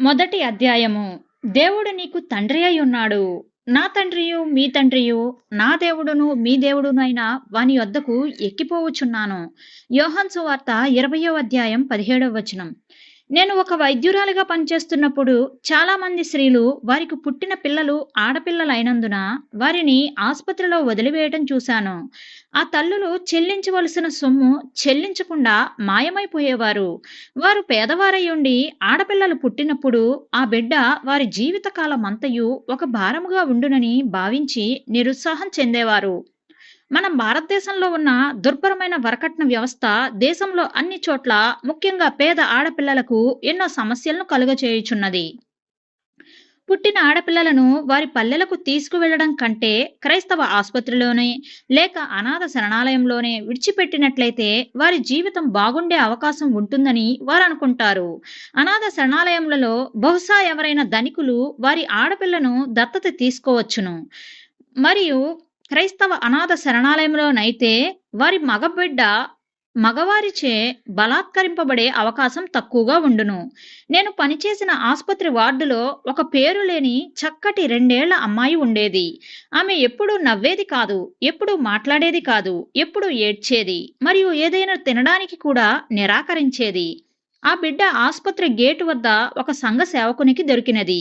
మొదటి అధ్యాయము. దేవుడు నీకు తండ్రి అయి ఉన్నాడు. నా తండ్రియు మీ తండ్రియు నా దేవుడును మీ దేవుడునైన వాని వద్దకు ఎక్కిపోవచ్చున్నాను. యోహన్సు వార్త ఇరవయో అధ్యాయం పదిహేడవ వచనం. నేను ఒక వైద్యురాలిగా పనిచేస్తున్నప్పుడు చాలామంది స్త్రీలు వారికి పుట్టిన పిల్లలు ఆడపిల్లలైనందున వారిని ఆసుపత్రిలో వదిలివేయటం చూశాను. ఆ తల్లులు చెల్లించవలసిన సొమ్ము చెల్లించకుండా మాయమైపోయేవారు. వారు పేదవారై ఉండి ఆడపిల్లలు పుట్టినప్పుడు ఆ బిడ్డ వారి జీవితకాలం అంతయు ఒక భారముగా ఉండునని భావించి నిరుత్సాహం చెందేవారు. మనం భారతదేశంలో ఉన్న దుర్భరమైన వరకట్న వ్యవస్థ దేశంలో అన్ని చోట్ల ముఖ్యంగా పేద ఆడపిల్లలకు ఎన్నో సమస్యలను కలుగచేయుచున్నది. పుట్టిన ఆడపిల్లలను వారి పల్లెలకు తీసుకువెళ్ళడం కంటే క్రైస్తవ ఆసుపత్రిలోనే లేక అనాథ శరణాలయంలోనే విడిచిపెట్టినట్లయితే వారి జీవితం బాగుండే అవకాశం ఉంటుందని వారు అనుకుంటారు అనాథ శరణాలయంలో బహుశా ఎవరైనా ధనికులు వారి ఆడపిల్లను దత్తత తీసుకోవచ్చును. మరియు క్రైస్తవ అనాథ శరణాలయంలోనైతే వారి మగబిడ్డ మగవారిచే బలాత్కరింపబడే అవకాశం తక్కువగా ఉండును. నేను పనిచేసిన ఆసుపత్రి వార్డులో ఒక పేరు లేని చక్కటి రెండేళ్ళ అమ్మాయి ఉండేది. ఆమె ఎప్పుడూ నవ్వేది కాదు ఎప్పుడూ మాట్లాడేది కాదు ఎప్పుడూ ఏడ్చేది మరియు ఏదైనా తినడానికి కూడా నిరాకరించేది. ఆ బిడ్డ ఆసుపత్రి గేటు వద్ద ఒక సంఘ సేవకునికి దొరికినది.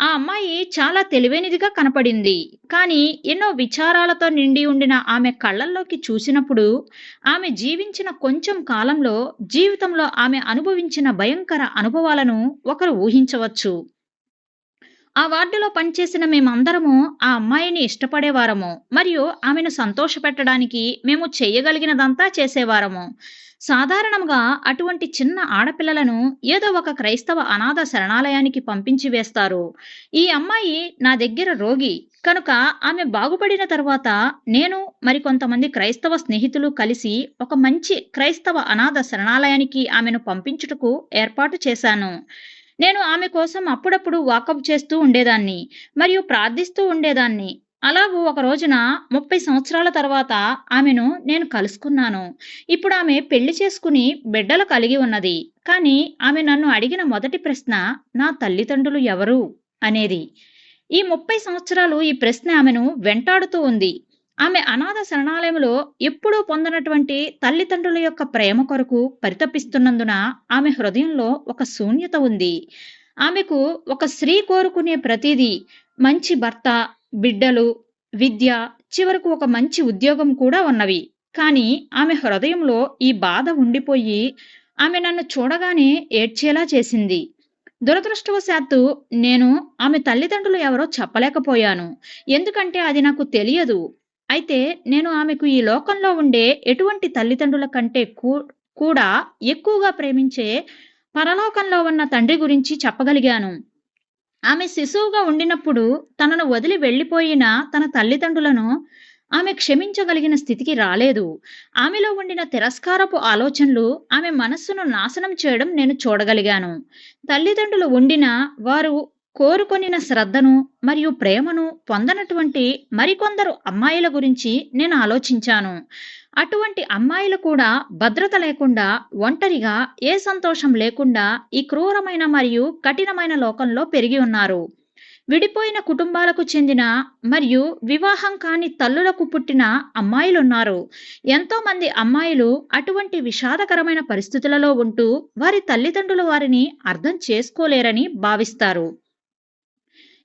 ఆ అమ్మాయి చాలా తెలివైనదిగా కనపడింది. కానీ ఎన్నో విచారాలతో నిండి ఉండిన ఆమె కళ్ళల్లోకి చూసినప్పుడు ఆమె జీవించిన కొంచెం కాలంలో జీవితంలో ఆమె అనుభవించిన భయంకర అనుభవాలను ఒకరు ఊహించవచ్చు. ఆ వార్డులో పనిచేసిన మేమందరము ఆ అమ్మాయిని ఇష్టపడేవారము. మరియు ఆమెను సంతోషపెట్టడానికి మేము చేయగలిగినదంతా చేసేవారము. సాధారణంగా అటువంటి చిన్న ఆడపిల్లలను ఏదో ఒక క్రైస్తవ అనాథ శరణాలయానికి పంపించి వేస్తారు. ఈ అమ్మాయి నా దగ్గర రోగి కనుక ఆమె బాగుపడిన తర్వాత నేను మరికొంతమంది క్రైస్తవ స్నేహితులు కలిసి ఒక మంచి క్రైస్తవ అనాథ శరణాలయానికి ఆమెను పంపించుటకు ఏర్పాటు చేశాను. నేను ఆమె కోసం అప్పుడప్పుడు వాకప్ చేస్తూ ఉండేదాన్ని మరియు ప్రార్థిస్తూ ఉండేదాన్ని. అలాగూ ఒక రోజున ముప్పై సంవత్సరాల తర్వాత ఆమెను నేను కలుసుకున్నాను. ఇప్పుడు ఆమె పెళ్ళి చేసుకుని బిడ్డలు కలిగి ఉన్నది. కానీ ఆమె నన్ను అడిగిన మొదటి ప్రశ్న నా తల్లిదండ్రులు ఎవరు? అనేది. ఈ ముప్పై సంవత్సరాలు ఈ ప్రశ్న ఆమెను వెంటాడుతూ ఉంది. ఆమె అనాథ శరణాలయంలో ఎప్పుడూ పొందనటువంటి తల్లిదండ్రుల యొక్క ప్రేమ కొరకు పరితపిస్తున్నందున ఆమె హృదయంలో ఒక శూన్యత ఉంది. ఆమెకు ఒక స్త్రీ కోరుకునే ప్రతిదీ మంచి భర్త బిడ్డలు విద్య చివరకు ఒక మంచి ఉద్యోగం కూడా ఉన్నవి. కానీ ఆమె హృదయంలో ఈ బాధ ఉండిపోయి ఆమె నన్ను చూడగానే ఏడ్చేలా చేసింది. దురదృష్టవశాత్తు నేను ఆమె తల్లిదండ్రులు ఎవరో చెప్పలేకపోయాను. ఎందుకంటే అది నాకు తెలియదు. అయితే నేను ఆమెకు ఈ లోకంలో ఉండే ఎటువంటి తల్లిదండ్రుల కంటే కూడా ఎక్కువగా ప్రేమించే పరలోకంలో ఉన్న తండ్రి గురించి చెప్పగలిగాను. ఆమె శిశువుగా ఉండినప్పుడు తనను వదిలి వెళ్ళిపోయిన తన తల్లిదండ్రులను ఆమె క్షమించగలిగిన స్థితికి రాలేదు. ఆమెలో ఉండిన తిరస్కారపు ఆలోచనలు ఆమె మనస్సును నాశనం చేయడం నేను చూడగలిగాను. తల్లిదండ్రులు ఉండిన వారు కోరుకొనిన శ్రద్ధను మరియు ప్రేమను పొందనటువంటి మరికొందరు అమ్మాయిల గురించి నేను ఆలోచించాను. అటువంటి అమ్మాయిలు కూడా భద్రత లేకుండా ఒంటరిగా ఏ సంతోషం లేకుండా ఈ క్రూరమైన మరియు కఠినమైన లోకంలో పెరిగి ఉన్నారు. విడిపోయిన కుటుంబాలకు చెందిన మరియు వివాహం కాని తల్లులకు పుట్టిన అమ్మాయిలున్నారు. ఎంతో మంది అమ్మాయిలు అటువంటి విషాదకరమైన పరిస్థితులలో ఉంటూ వారి తల్లిదండ్రులు వారిని అర్థం చేసుకోలేరని భావిస్తారు.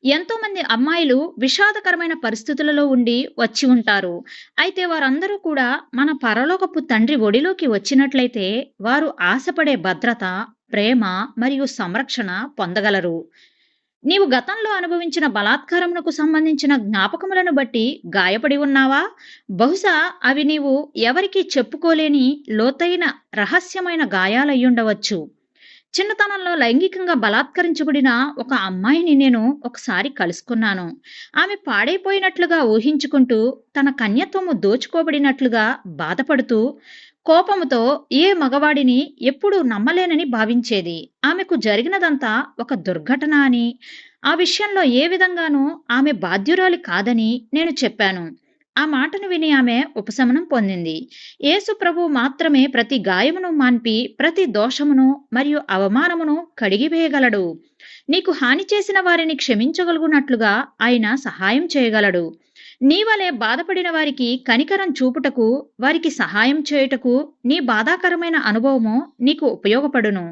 ఎంతో మంది అమ్మాయిలు విషాదకరమైన పరిస్థితులలో ఉండి వచ్చి ఉంటారు. అయితే వారందరూ కూడా మన పరలోకపు తండ్రి ఒడిలోకి వచ్చినట్లయితే వారు ఆశపడే భద్రత ప్రేమ మరియు సంరక్షణ పొందగలరు. నీవు గతంలో అనుభవించిన బలాత్కారమునకు సంబంధించిన జ్ఞాపకములను బట్టి గాయపడి ఉన్నావా? బహుశా అవి నీవు ఎవరికి చెప్పుకోలేని లోతైన రహస్యమైన గాయాలయ్యుండవచ్చు. చిన్నతనంలో లైంగికంగా బలాత్కరించబడిన ఒక అమ్మాయిని నేను ఒకసారి కలుసుకున్నాను. ఆమె పాడైపోయినట్లుగా ఊహించుకుంటూ తన కన్యత్వము దోచుకోబడినట్లుగా బాధపడుతూ కోపముతో ఏ మగవాడిని ఎప్పుడూ నమ్మలేనని భావించేది. ఆమెకు జరిగినదంతా ఒక దుర్ఘటన అని ఆ విషయంలో ఏ విధంగానూ ఆమె బాధ్యురాలి కాదని నేను చెప్పాను. ఆ మాటను విని ఆమె ఉపశమనం పొందింది. యేసు ప్రభు మాత్రమే ప్రతి గాయమును మాన్పి ప్రతి దోషమును మరియు అవమానమును కడిగివేయగలడు నీకు హాని చేసిన వారిని క్షమించగలుగునట్లుగా ఆయన సహాయం చేయగలడు. నీ వలె బాధపడిన వారికి కనికరం చూపుటకు వారికి సహాయం చేయుటకు నీ బాధాకరమైన అనుభవము నీకు ఉపయోగపడును.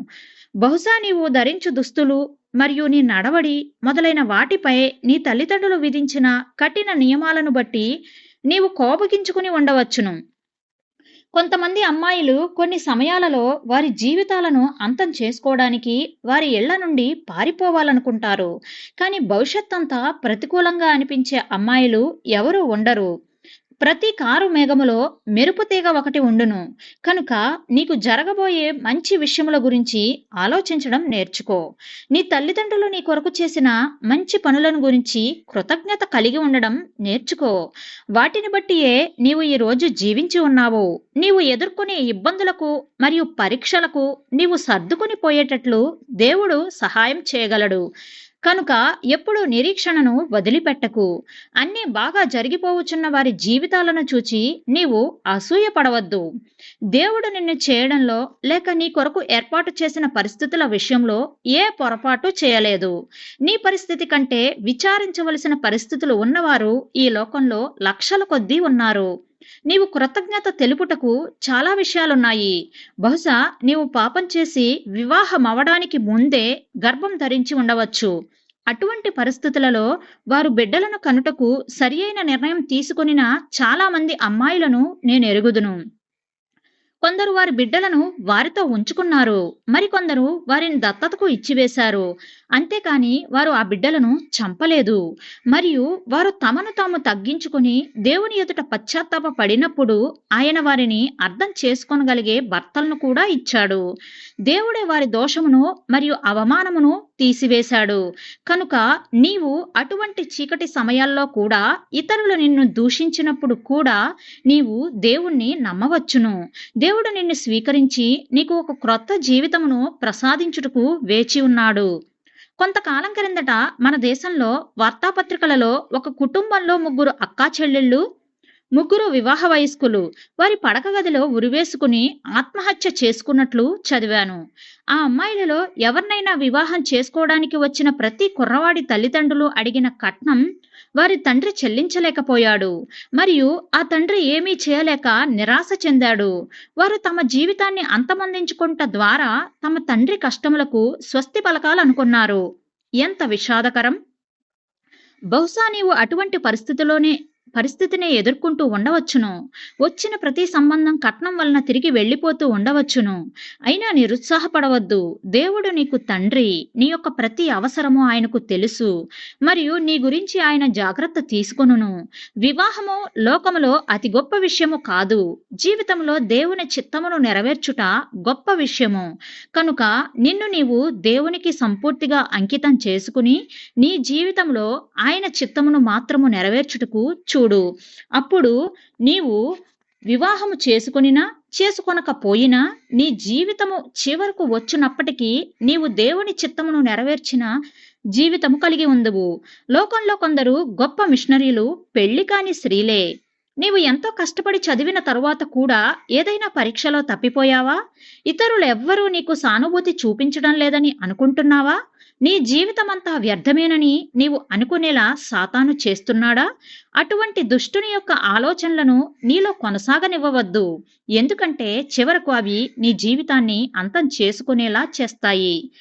బహుశా నీవు ధరించు దుస్తులు మరియు నీ నడవడి మొదలైన వాటిపై నీ తల్లిదండ్రులు విధించిన కఠిన నియమాలను బట్టి నీవు కోపగించుకుని ఉండవచ్చును. కొంతమంది అమ్మాయిలు కొన్ని సమయాలలో వారి జీవితాలను అంతం చేసుకోవడానికి వారి ఇళ్ళ నుండి పారిపోవాలనుకుంటారు. కానీ భవిష్యత్ అంతా ప్రతికూలంగా అనిపించే అమ్మాయిలు ఎవరూ ఉండరు. ప్రతి కారు మేఘములో మెరుపు తీగ ఒకటి ఉండును. కనుక నీకు జరగబోయే మంచి విషయముల గురించి ఆలోచించడం నేర్చుకో. నీ తల్లిదండ్రులు నీ కొరకు చేసిన మంచి పనులను గురించి కృతజ్ఞత కలిగి ఉండడం నేర్చుకో. వాటిని బట్టియే నీవు ఈ రోజు జీవించి ఉన్నావు. నీవు ఎదుర్కొనే ఇబ్బందులకు మరియు పరీక్షలకు నీవు సర్దుకుని పోయేటట్లు దేవుడు సహాయం చేయగలడు. కనుక ఎప్పుడూ నిరీక్షణను వదిలిపెట్టకు. అన్నీ బాగా జరిగిపోవచ్చున్న వారి జీవితాలను చూచి నీవు అసూయపడవద్దు దేవుడు నిన్ను చేయడంలో లేక నీ కొరకు ఏర్పాటు చేసిన పరిస్థితుల విషయంలో ఏ పొరపాటు చేయలేదు. నీ పరిస్థితి కంటే విచారించవలసిన పరిస్థితులు ఉన్నవారు ఈ లోకంలో లక్షల కొద్దీ ఉన్నారు. నీవు కృతజ్ఞత తెలుపుటకు చాలా విషయాలున్నాయి. బహుశా నీవు పాపం చేసి వివాహం అవడానికి ముందే గర్భం ధరించి ఉండవచ్చు. అటువంటి పరిస్థితులలో వారు బిడ్డలను కనుటకు సరి అయిన నిర్ణయం తీసుకొనిన చాలా మంది అమ్మాయిలను నేను ఎరుగుదును. కొందరు వారి బిడ్డలను వారితో ఉంచుకున్నారు. మరికొందరు వారిని దత్తతకు ఇచ్చివేశారు. అంతేకాని వారు ఆ బిడ్డలను చంపలేదు. మరియు వారు తమను తాము తగ్గించుకుని దేవుని ఎదుట పశ్చాత్తాప పడినప్పుడు ఆయన వారిని అర్థం చేసుకోనగలిగే భర్తలను కూడా ఇచ్చాడు. దేవుడే వారి దోషమును మరియు అవమానమును తీసివేశాడు. కనుక నీవు అటువంటి చీకటి సమయాల్లో కూడా ఇతరులు నిన్ను దూషించినప్పుడు కూడా నీవు దేవుణ్ణి నమ్మవచ్చును. దేవుడు నిన్ను స్వీకరించి నీకు ఒక క్రొత్త జీవితమును ప్రసాదించుటకు వేచి ఉన్నాడు. కొంతకాలం క్రిందట మన దేశంలో వార్తాపత్రికలలో ఒక కుటుంబంలో ముగ్గురు అక్కా చెల్లెళ్ళు ముగ్గురు వివాహ వయస్కులు వారి పడక గదిలో ఉరివేసుకుని ఆత్మహత్య చేసుకున్నట్లు చదివాను. ఆ అమ్మాయిలలో ఎవరినైనా వివాహం చేసుకోవడానికి వచ్చిన ప్రతి కుర్రవాడి తల్లిదండ్రులు అడిగిన కట్నం వారి తండ్రి చెల్లించలేకపోయాడు. మరియు ఆ తండ్రి ఏమీ చేయలేక నిరాశ చెందాడు. వారు తమ జీవితాన్ని అంతమొందించుకుంట ద్వారా తమ తండ్రి కష్టములకు స్వస్తి పలకాలనుకున్నారు. ఎంత విషాదకరం! బహుశా నీవు అటువంటి పరిస్థితిలోనే పరిస్థితిని ఎదుర్కొంటూ ఉండవచ్చును. వచ్చిన ప్రతి సంబంధం కట్నం వలన తిరిగి వెళ్ళిపోతూ ఉండవచ్చును. అయినా నిరుత్సాహపడవద్దు. దేవుడు నీకు తండ్రి. నీ యొక్క ప్రతి అవసరము ఆయనకు తెలుసు. మరియు నీ గురించి ఆయన జాగ్రత్త తీసుకొనును. వివాహము లోకములో అతి గొప్ప విషయము కాదు. జీవితంలో దేవుని చిత్తమును నెరవేర్చుట గొప్ప విషయము. కనుక నిన్ను నీవు దేవునికి సంపూర్తిగా అంకితం చేసుకుని నీ జీవితంలో ఆయన చిత్తమును మాత్రము నెరవేర్చుటకు చూడు. అప్పుడు నీవు వివాహము చేసుకొనినా చేసుకొనకపోయినా నీ జీవితము చివరకు వచ్చినప్పటికీ నీవు దేవుని చిత్తమును నెరవేర్చిన జీవితము కలిగి ఉండవు లోకంలో కొందరు గొప్ప మిషనరీలు పెళ్ళి కాని స్త్రీలే. నీవు ఎంతో కష్టపడి చదివిన తరువాత కూడా ఏదైనా పరీక్షలో తప్పిపోయావా? ఇతరులు ఎవ్వరూ నీకు సానుభూతి చూపించడం లేదని అనుకుంటున్నావా? నీ జీవితమంతా వ్యర్థమేనని నీవు అనుకునేలా సాతాను చేస్తున్నాడా? అటువంటి దుష్టుని యొక్క ఆలోచనలను నీలో కొనసాగనివ్వవద్దు. ఎందుకంటే చివరకు అవి నీ జీవితాన్ని అంతం చేసుకునేలా చేస్తాయి.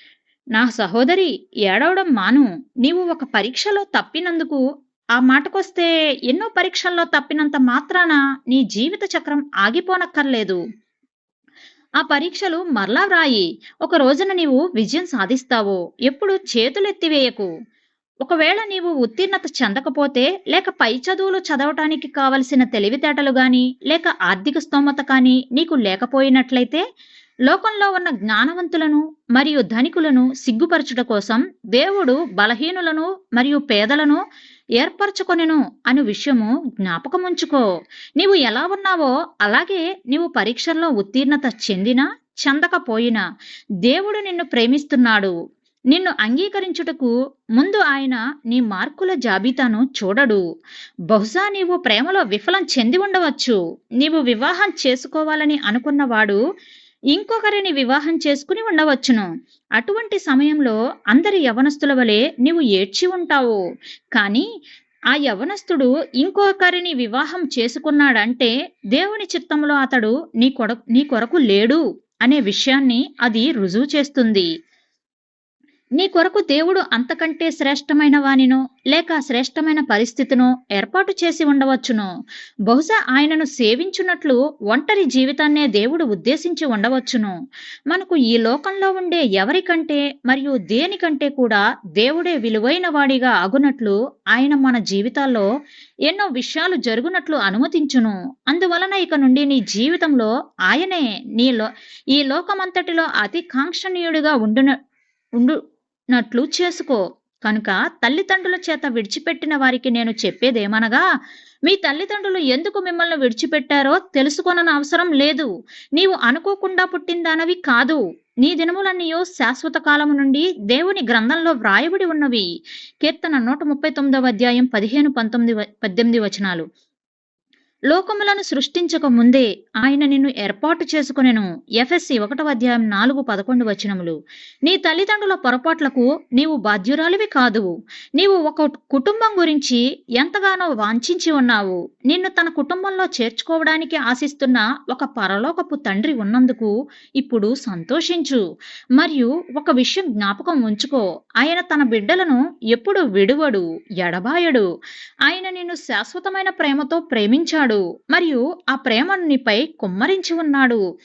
నా సహోదరి ఏడవడం మాను. నీవు ఒక పరీక్షలో తప్పినందుకు ఆ మాటకొస్తే ఎన్నో పరీక్షల్లో తప్పినంత మాత్రాన నీ జీవిత చక్రం ఆగిపోనక్కర్లేదు. ఆ పరీక్షలు మరలా వ్రాయి. ఒక రోజున నీవు విజయం సాధిస్తావు. ఎప్పుడు చేతులెత్తివేయకు ఒకవేళ నీవు ఉత్తీర్ణత చెందకపోతే లేక పై చదువులు చదవటానికి కావలసిన తెలివితేటలు గాని లేక ఆర్థిక స్తోమత కానీ నీకు లేకపోయినట్లయితే లోకంలో ఉన్న జ్ఞానవంతులను మరియు ధనికులను సిగ్గుపరచుట కోసం దేవుడు బలహీనులను మరియు పేదలను ఏర్పరచుకొనెను అను విషయము జ్ఞాపకముంచుకో. నీవు ఎలా ఉన్నావో అలాగే నీవు పరీక్షల్లో ఉత్తీర్ణత చెందినా చెందకపోయినా దేవుడు నిన్ను ప్రేమిస్తున్నాడు. నిన్ను అంగీకరించుటకు ముందు ఆయన నీ మార్కుల జాబితాను చూడడు. బహుశా నీవు ప్రేమలో విఫలం చెంది ఉండవచ్చు. నీవు వివాహం చేసుకోవాలని అనుకున్నవాడు ఇంకొకరిని వివాహం చేసుకుని ఉండవచ్చును. అటువంటి సమయంలో అందరి యవనస్తుల వలె నీవు ఏడ్చి ఉంటావు. కానీ ఆ యవనస్తుడు ఇంకొకరిని వివాహం చేసుకున్నాడంటే దేవుని చిత్తంలో అతడు నీ కొడ నీ కొరకు లేడు అనే విషయాన్ని అది రుజువు చేస్తుంది. నీ కొరకు దేవుడు అంతకంటే శ్రేష్టమైన వానినో లేక శ్రేష్టమైన పరిస్థితిను ఏర్పాటు చేసి ఉండవచ్చును. బహుశా ఆయనను సేవించున్నట్లు ఒంటరి జీవితాన్నే దేవుడు ఉద్దేశించి ఉండవచ్చును. మనకు ఈ లోకంలో ఉండే ఎవరికంటే మరియు దేనికంటే కూడా దేవుడే విలువైన వాడిగా అగునట్లు ఆయన మన జీవితాల్లో ఎన్నో విషయాలు జరుగునట్లు అనుమతించును. అందువలన ఇక నుండి నీ జీవితంలో ఆయనే నీలో ఈ లోకమంతటిలో అతి కాంక్షణీయుడిగా ఉండున ఉండు నట్లు చేసుకో. కనుక తల్లిదండ్రుల చేత విడిచిపెట్టిన వారికి నేను చెప్పేదేమనగా మీ తల్లిదండ్రులు ఎందుకు మిమ్మల్ని విడిచిపెట్టారో తెలుసుకొనని అవసరం లేదు. నీవు అనుకోకుండా పుట్టిందానవి కాదు. నీ దినములన్నీయో శాశ్వత కాలము నుండి దేవుని గ్రంథంలో వ్రాయబడి ఉన్నవి. కీర్తన నూట ముప్పై తొమ్మిదవ అధ్యాయం పదిహేను పంతొమ్మిది పద్దెనిమిది వచనాలు. లోకములను సృష్టించక ముందే ఆయన నిన్ను ఏర్పాటు చేసుకునేను. ఎఫ్ఎస్సి ఒకటవ అధ్యాయం నాలుగు పదకొండు వచనములు. నీ తల్లిదండ్రుల పొరపాట్లకు నీవు బాధ్యురాలివి కాదు. నీవు ఒక కుటుంబం గురించి ఎంతగానో వాంఛించి ఉన్నావు. నిన్ను తన కుటుంబంలో చేర్చుకోవడానికి ఆశిస్తున్న ఒక పరలోకపు తండ్రి ఉన్నందుకు ఇప్పుడు సంతోషించు. మరియు ఒక విషయం జ్ఞాపకం ఉంచుకో. ఆయన తన బిడ్డలను ఎప్పుడు విడువడు ఎడబాయడు. ఆయన నిన్ను శాశ్వతమైన ప్రేమతో ప్రేమించాడు. మరియు ఆ ప్రేమను నీపై కుమ్మరించి ఉన్నాడు.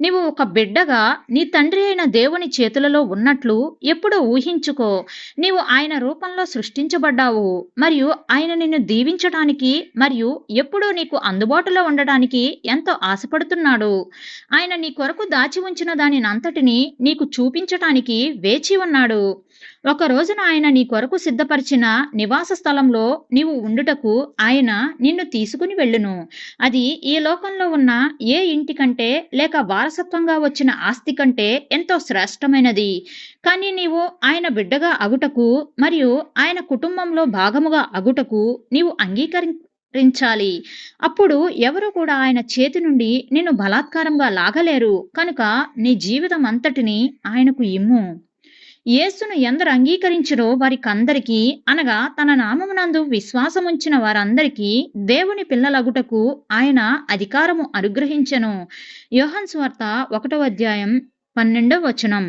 నీవు ఒక బిడ్డగా నీ తండ్రి అయిన దేవుని చేతులలో ఉన్నట్లు ఎప్పుడూ ఊహించుకో. నీవు ఆయన రూపంలో సృష్టించబడ్డావు. మరియు ఆయన నిన్ను దీవించడానికి మరియు ఎప్పుడూ నీకు అందుబాటులో ఉండడానికి ఎంతో ఆశపడుతున్నాడు. ఆయన నీ కొరకు దాచి ఉంచిన దానినంతటిని నీకు చూపించటానికి వేచి ఉన్నాడు. ఒక రోజున ఆయన నీ కొరకు సిద్ధపరిచిన నివాస స్థలంలో నీవు ఉండుటకు ఆయన నిన్ను తీసుకుని వెళ్ళును. అది ఈ లోకంలో ఉన్న ఏ ఇంటి కంటే లేక వారసత్వంగా వచ్చిన ఆస్తి కంటే ఎంతో శ్రేష్టమైనది. కానీ నీవు ఆయన బిడ్డగా అగుటకు మరియు ఆయన కుటుంబంలో భాగముగా అగుటకు నీవు అంగీకరించాలి. అప్పుడు ఎవరు కూడా ఆయన చేతి నుండి నిన్ను బలాత్కారంగా లాగలేరు. కనుక నీ జీవితం అంతటిని ఆయనకు ఇమ్ము. యేసును ఎందరు అంగీకరించరో వారికందరికీ అనగా తన నామమునందు విశ్వాసముంచిన వారందరికీ దేవుని పిల్లలగుటకు ఆయన అధికారము అనుగ్రహించెను. యోహన్ స్వార్త ఒకటో అధ్యాయం పన్నెండవ వచనం.